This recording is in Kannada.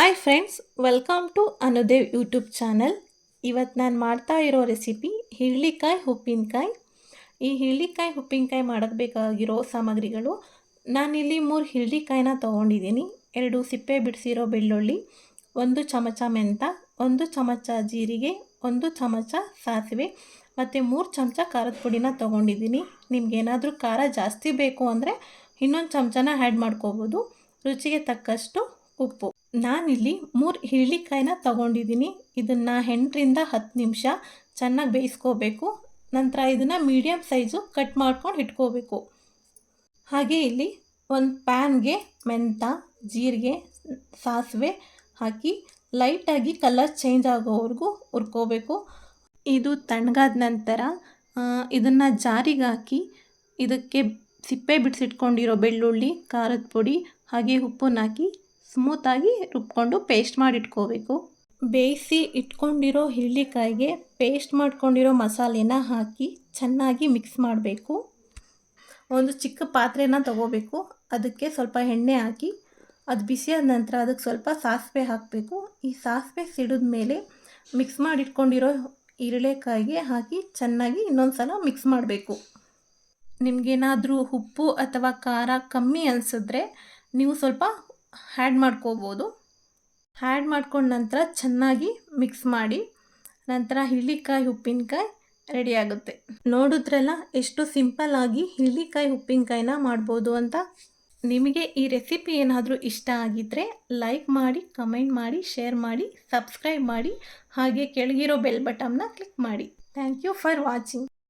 Hi friends welcome to Anudev YouTube channel ಇವತ್ತು ನಾನು ಮಾಡ್ತಾ ಇರೋ ರೆಸಿಪಿ ಹೀಳಿಕಾಯಿ ಉಪ್ಪಿನಕಾಯಿ. ಈ ಹೀಳಿಕಾಯಿ ಉಪ್ಪಿನಕಾಯಿ ಮಾಡೋಕ್ಕೆ ಬೇಕಾಗಿರೋ ಸಾಮಗ್ರಿಗಳು ನಾನಿಲ್ಲಿ ಮೂರು ಹೀಳಿಕಾಯಿನ ತೊಗೊಂಡಿದ್ದೀನಿ. ಎರಡು ಸಿಪ್ಪೆ ಬಿಡಿಸಿರೋ ಬೆಳ್ಳುಳ್ಳಿ, ಒಂದು ಚಮಚ ಮೆಂತ, ಒಂದು ಚಮಚ ಜೀರಿಗೆ, ಒಂದು ಚಮಚ ಸಾಸಿವೆ ಮತ್ತು ಮೂರು ಚಮಚ ಖಾರದ ಪುಡಿನ ತೊಗೊಂಡಿದ್ದೀನಿ. ನಿಮಗೇನಾದರೂ ಖಾರ ಜಾಸ್ತಿ ಬೇಕು ಅಂದರೆ ಇನ್ನೊಂದು ಚಮಚನ ಆ್ಯಡ್ ಮಾಡ್ಕೋಬೋದು. ರುಚಿಗೆ ತಕ್ಕಷ್ಟು ಉಪ್ಪು. ನಾನಿಲ್ಲಿ ಮೂರು ಹಿರಳಿಕಾಯಿನ ತಗೊಂಡಿದ್ದೀನಿ. ಇದನ್ನು ಎಂಟರಿಂದ ಹತ್ತು ನಿಮಿಷ ಚೆನ್ನಾಗಿ ಬೇಯಿಸ್ಕೋಬೇಕು. ನಂತರ ಇದನ್ನು ಮೀಡಿಯಮ್ ಸೈಜು ಕಟ್ ಮಾಡ್ಕೊಂಡು ಇಟ್ಕೋಬೇಕು. ಹಾಗೆ ಇಲ್ಲಿ ಒಂದು ಪ್ಯಾನ್ಗೆ ಮೆಂತ, ಜೀರಿಗೆ, ಸಾಸಿವೆ ಹಾಕಿ ಲೈಟಾಗಿ ಕಲರ್ ಚೇಂಜ್ ಆಗೋವರೆಗೂ ಹುರ್ಕೋಬೇಕು. ಇದು ತಣ್ಣಗಾದ ನಂತರ ಇದನ್ನು ಜಾರಿಗೆ ಹಾಕಿ ಇದಕ್ಕೆ ಸಿಪ್ಪೆ ಬಿಡಿಸಿಟ್ಕೊಂಡಿರೋ ಬೆಳ್ಳುಳ್ಳಿ, ಖಾರದ ಪುಡಿ ಹಾಗೆ ಉಪ್ಪನ್ನ ಹಾಕಿ ಸ್ಮೂತಾಗಿ ರುಬ್ಕೊಂಡು ಪೇಸ್ಟ್ ಮಾಡಿಟ್ಕೋಬೇಕು. ಬೇಯಿಸಿ ಇಟ್ಕೊಂಡಿರೋ ಹಿರ್ಳಿಕಾಯಿಗೆ ಪೇಸ್ಟ್ ಮಾಡ್ಕೊಂಡಿರೋ ಮಸಾಲೆನ ಹಾಕಿ ಚೆನ್ನಾಗಿ ಮಿಕ್ಸ್ ಮಾಡಬೇಕು. ಒಂದು ಚಿಕ್ಕ ಪಾತ್ರೆನ ತಗೋಬೇಕು. ಅದಕ್ಕೆ ಸ್ವಲ್ಪ ಎಣ್ಣೆ ಹಾಕಿ ಅದು ಬಿಸಿಯಾದ ನಂತರ ಅದಕ್ಕೆ ಸ್ವಲ್ಪ ಸಾಸಿವೆ ಹಾಕಬೇಕು. ಈ ಸಾಸಿವೆ ಸಿಡಿದ ಮೇಲೆ ಮಿಕ್ಸ್ ಮಾಡಿಟ್ಕೊಂಡಿರೋ ಈರಳೆಕಾಯಿಗೆ ಹಾಕಿ ಚೆನ್ನಾಗಿ ಇನ್ನೊಂದು ಸಲ ಮಿಕ್ಸ್ ಮಾಡಬೇಕು. ನಿಮಗೇನಾದರೂ ಉಪ್ಪು ಅಥವಾ ಖಾರ ಕಮ್ಮಿ ಅನಿಸಿದ್ರೆ ನೀವು ಸ್ವಲ್ಪ ಹ್ಯಾಡ್ ಮಾಡ್ಕೋಬೋದು. ಹ್ಯಾಡ್ ಮಾಡ್ಕೊಂಡ ನಂತರ ಚೆನ್ನಾಗಿ ಮಿಕ್ಸ್ ಮಾಡಿ, ನಂತರ ಹಿಳ್ಳಿಕಾಯಿ, ಉಪ್ಪಿನಕಾಯಿ ರೆಡಿ ಆಗುತ್ತೆ. ನೋಡಿದ್ರಲ್ಲ ಎಷ್ಟು ಸಿಂಪಲ್ಲಾಗಿ ಹಿಳ್ಳಿಕಾಯಿ, ಉಪ್ಪಿನಕಾಯಿನ ಮಾಡ್ಬೋದು ಅಂತ. ನಿಮಗೆ ಈ ರೆಸಿಪಿ ಏನಾದರೂ ಇಷ್ಟ ಆಗಿದ್ದರೆ ಲೈಕ್ ಮಾಡಿ ಕಮೆಂಟ್ ಮಾಡಿ ಶೇರ್ ಮಾಡಿ ಸಬ್ಸ್ಕ್ರೈಬ್ ಮಾಡಿ, ಹಾಗೆ ಕೆಳಗಿರೋ ಬೆಲ್ ಬಟನ್ನ ಕ್ಲಿಕ್ ಮಾಡಿ. Thank you for watching